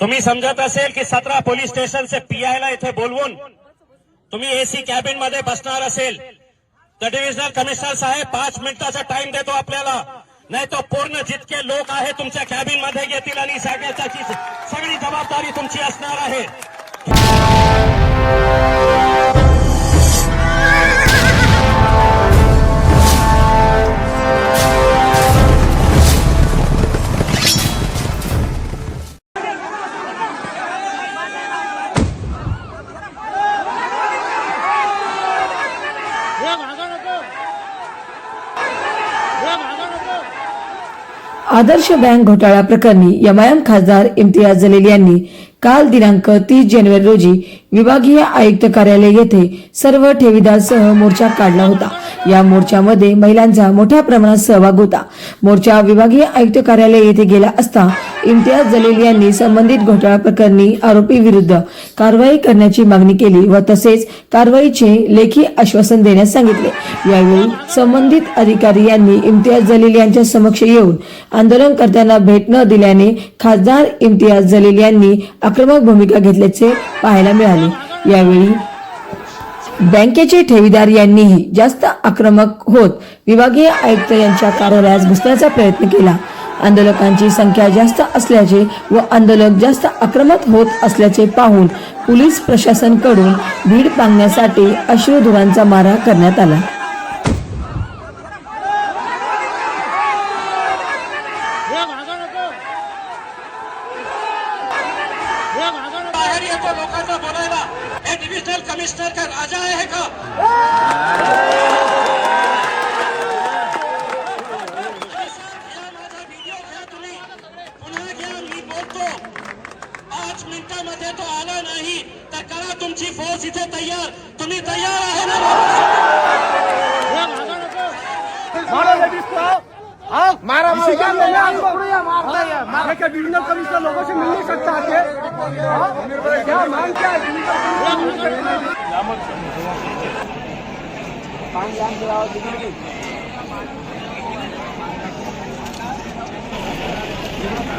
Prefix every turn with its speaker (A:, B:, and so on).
A: तुम्ही समजत असेल की सतरा पोलीस स्टेशनचे पीआयला इथे बोलवून तुम्ही एसी कॅबिनमध्ये बसणार असेल. तर डिव्हिजनल कमिशनर साहेब पाच मिनिटाचा टाइम देतो आपल्याला. नाही तो पूर्ण जितके लोक आहे तुमच्या कॅबिनमध्ये घेतील आणि सगळ्याची सगळी जबाबदारी तुमची असणार आहे.
B: आदर्श बँक घोटाळा प्रकरणी एमआयएम खासदार इम्तियाज जलील यांनी काल दिनांक तीस जानेवारी रोजी विभागीय आयुक्त कार्यालय येथे सर्व ठेवीदारसह मोर्चा काढला होता. या मोर्चामध्ये महिलांचा मोठ्या प्रमाणात सहभाग होता. मोर्चा विभागीय आयुक्त कार्यालय येथे गेला असता इम्तियाज जलील यांनी संबंधित घोटाळा प्रकरणी आरोपी विरुद्ध कारवाई करण्याची मागणी केली व तसेच कारवाईचे लेखी आश्वासन देण्यास सांगितले. यावेळी संबंधित अधिकारी यांनी इम्तियाज जलील यांच्या समक्ष येऊन आंदोलनकर्त्यांना भेट न दिल्याने खासदार इम्तियाज जलील यांनी आक्रमक भूमिका घेतल्याचे पाहायला मिळाले. यावेळी बँकेचे ठेवीदार यांनीही जास्त आक्रमक होत विभागीय आयुक्त यांच्या कार्यालयास घुसण्याचा प्रयत्न केला. आंदोलकांची संख्या जास्त असल्याचे व आंदोलक जास्त आक्रमक होत असल्याचे पाहून पोलीस प्रशासनकडून भीड पांगण्यासाठी अश्रुधुरांचा मारा करण्यात आला.
A: बाहेर येतो लोकांना बोलायला. हे डिव्हिजनल कमिशनर का राजा आहे का? माझा व्हिडिओ घ्या तुम्ही. पुन्हा घ्या मी बोलतो. पाच मिनिटामध्ये तो आला नाही. तर करा तुमची फौज इथे तयार. तुम्ही तयार आहे ना?
C: हे भागा नको
D: मारा डिवीजनल कमिश्नर लोगों से मिलने तक चाहते हैं? क्या मांग क्या है? डिवीजनल